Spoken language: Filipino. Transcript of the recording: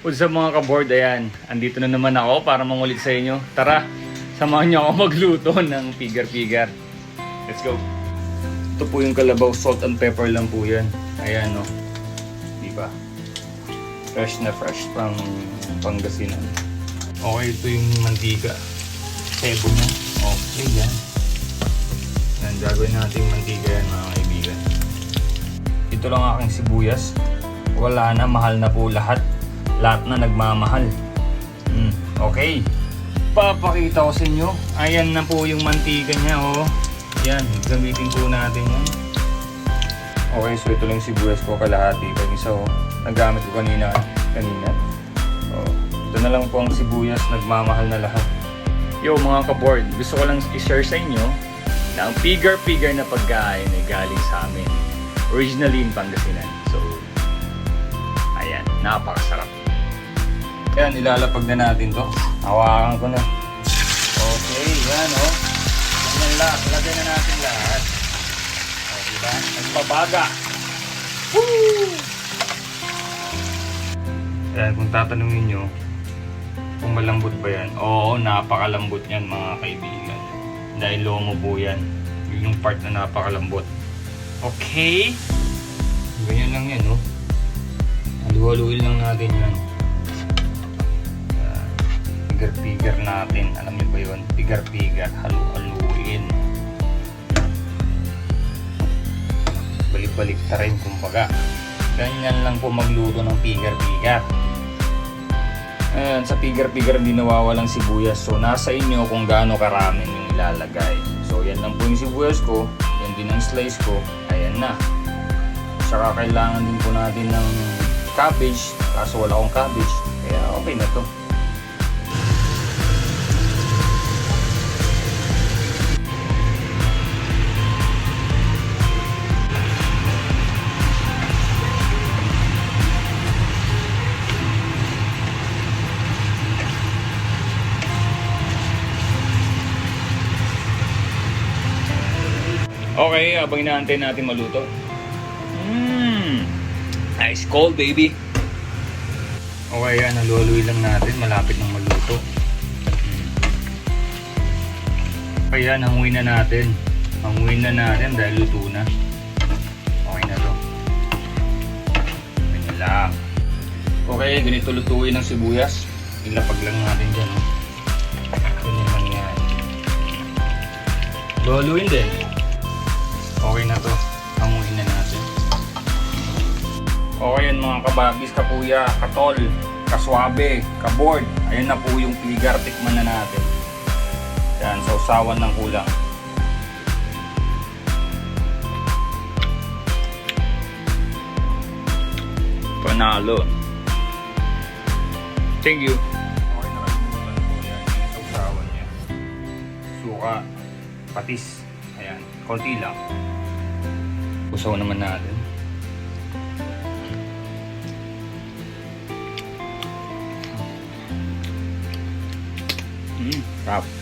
What's up mga kaboard? Ayan, andito na naman ako para mangulit sa inyo. Tara, samahan niyo ako magluto ng pigar-pigar. Let's go. Ito po yung kalabaw, salt and pepper lang po yan. Ayan no. Di ba? Fresh na fresh pang Pangasinan. Okay, ito yung mantika. Sebo niya. Okay, yan. Yan, gagawin natin mantika yan mga kaibigan. Ito lang aking sibuyas. Wala na, mahal na po lahat. Lahat na nagmamahal. Mm, okay. Papakita ko sa inyo. Ayan na po yung mantika niya, oh. Yan, gamitin po natin yan. Okay, so ito lang sibuyas ko kalahati. Pag isa, oh. Nagamit ko kanina. Kanina. Oh, ito na lang po ang sibuyas. Nagmamahal na lahat. Yo mga kaboard, gusto ko lang i-share sa inyo na ang pigar-pigar na pagkain ay galing sa amin. Originally in Pangasinan. So, ayan, napakasarap. Yan, ilalapag na natin to. Hawakan ko na. Okay, yan o. Oh. Yan lang, lagyan na natin lahat. O, diba? Nagpabaga. Woo! Yan, kung tatanungin nyo, kung malambot ba yan? Oo, napakalambot yan mga kaibigan. Dahil lomo po yan. Yun yung part na napakalambot. Okay? Ganyan lang yan, no? Halu-haluin lang natin. Yan. Pigar-pigar natin. Alam niyo ba yun? Pigar-pigar. Halu-haluin. Balik-balik ta kumbaga. Ganyan lang po magluto ng pigar-pigar. Ayan, sa pigar-pigar hindi nawawalang sibuyas. So, nasa inyo kung gaano karami yung ilalagay. So, yan lang po yung sibuyas ko. Yan din ang slice ko. Ayan na. Saka kailangan din po natin ng cabbage. Kaso wala akong cabbage. Kaya okay na to. Okay, habang inaantay natin maluto. Mmm, ice cold baby. Okay, yan, naluloy lang natin. Malapit ng maluto. Mm. Kaya hanguin na natin. Hanguin na natin dahil luto na. Okay na to. Ganyan lang. Okay, ganito lutuin ng sibuyas. Ilapag lang natin dyan. Oh. Ganyan lang yan. Luluin din. Okay na to. Hanguin na natin. Okay yan mga kabagis, kapuya, katol, kaswabe, kaboard. Ayan na po yung pigar. Tikman na natin. Yan, sausawan ng kulang. Panalo. Thank you. Okay, ko yan. Yung sausawan niya. Suka, patis. Ayan, konti lang. Usaw naman natin. Mm, sarap.